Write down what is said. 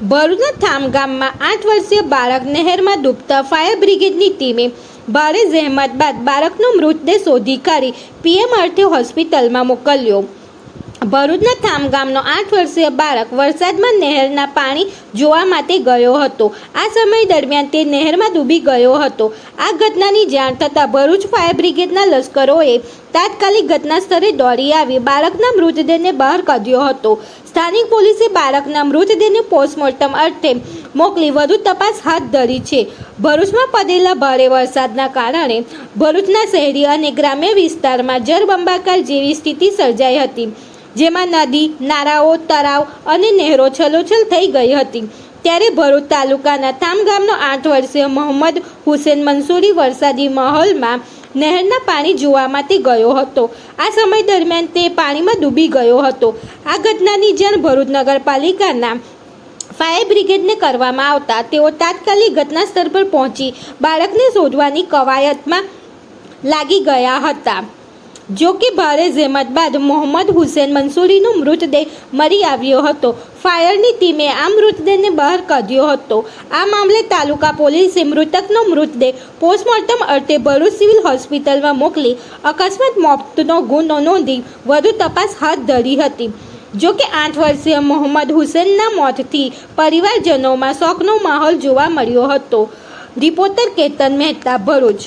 ભરૂચના થામ ગામમાં આઠ વર્ષીય બાળક નહેરમાં ડૂબતા ફાયર બ્રિગેડની ટીમે ભારે જહેમત બાદ બાળકનો મૃતદેહ શોધી કાઢી પીએમ હોસ્પિટલમાં મોકલ્યો. ભરૂચના થામ ગામનો આઠ વર્ષીય બાળક વરસાદમાં નહેરના પાણી જોવા માટે ગયો હતો. આ સમય દરમિયાન તે નહેરમાં ડૂબી ગયો હતો. આ ઘટનાની જાણ થતાં ભરૂચ ફાયર બ્રિગેડના લશ્કરોએ તાત્કાલિક ઘટના સ્થળે દોડી આવી. બાળકના મૃતદેહને બહાર કાઢ્યો હતો. સ્થાનિક પોલીસે બાળકના મૃતદેહને પોસ્ટમોર્ટમ અર્થે મોકલી વધુ તપાસ હાથ ધરી છે. ભરૂચમાં પડેલા ભારે વરસાદના કારણે ભરૂચના શહેરી અને ગ્રામ્ય વિસ્તારમાં જળબંબાકાર જેવી સ્થિતિ સર્જાઈ હતી. જેમાં નદી, નાળાઓ, તળાવ અને નહેરો છલોછલ થઈ ગઈ હતી. ત્યારે ભરૂચ તાલુકાના થામ ગામનો આઠ વર્ષીય મોહમ્મદ હુસેન મંસૂરી વરસાદી માહોલમાં નહેરના પાણી જોવા માટે ગયો હતો. આ સમય દરમિયાન તે પાણીમાં ડૂબી ગયો હતો. આ ઘટનાની જાણ ભરૂચ નગરપાલિકાના ફાયર બ્રિગેડને કરવામાં આવતા તેઓ તાત્કાલિક ઘટના સ્થળ પર પહોંચી બાળકને શોધવાની કવાયતમાં લાગી ગયા હતા. જો કે ભારે જહેમત બાદ મોહમ્મદ હુસેન મંસૂરીનો મૃતદેહ મરી આવ્યો હતો. ફાયરની ટીમે આ મૃતદેહને બહાર કાઢ્યો હતો. આ મામલે તાલુકા પોલીસે મૃતકનો મૃતદેહ પોસ્ટમોર્ટમ અર્થે ભરૂચ સિવિલ હોસ્પિટલમાં મોકલી અકસ્માત મોતનો ગુનો નોંધી વધુ તપાસ હાથ ધરી હતી. જો કે આઠ વર્ષીય મોહમ્મદ હુસેનના મોતથી પરિવારજનોમાં શોકનો માહોલ જોવા મળ્યો હતો. રિપોર્ટર કેતન મહેતા, ભરૂચ.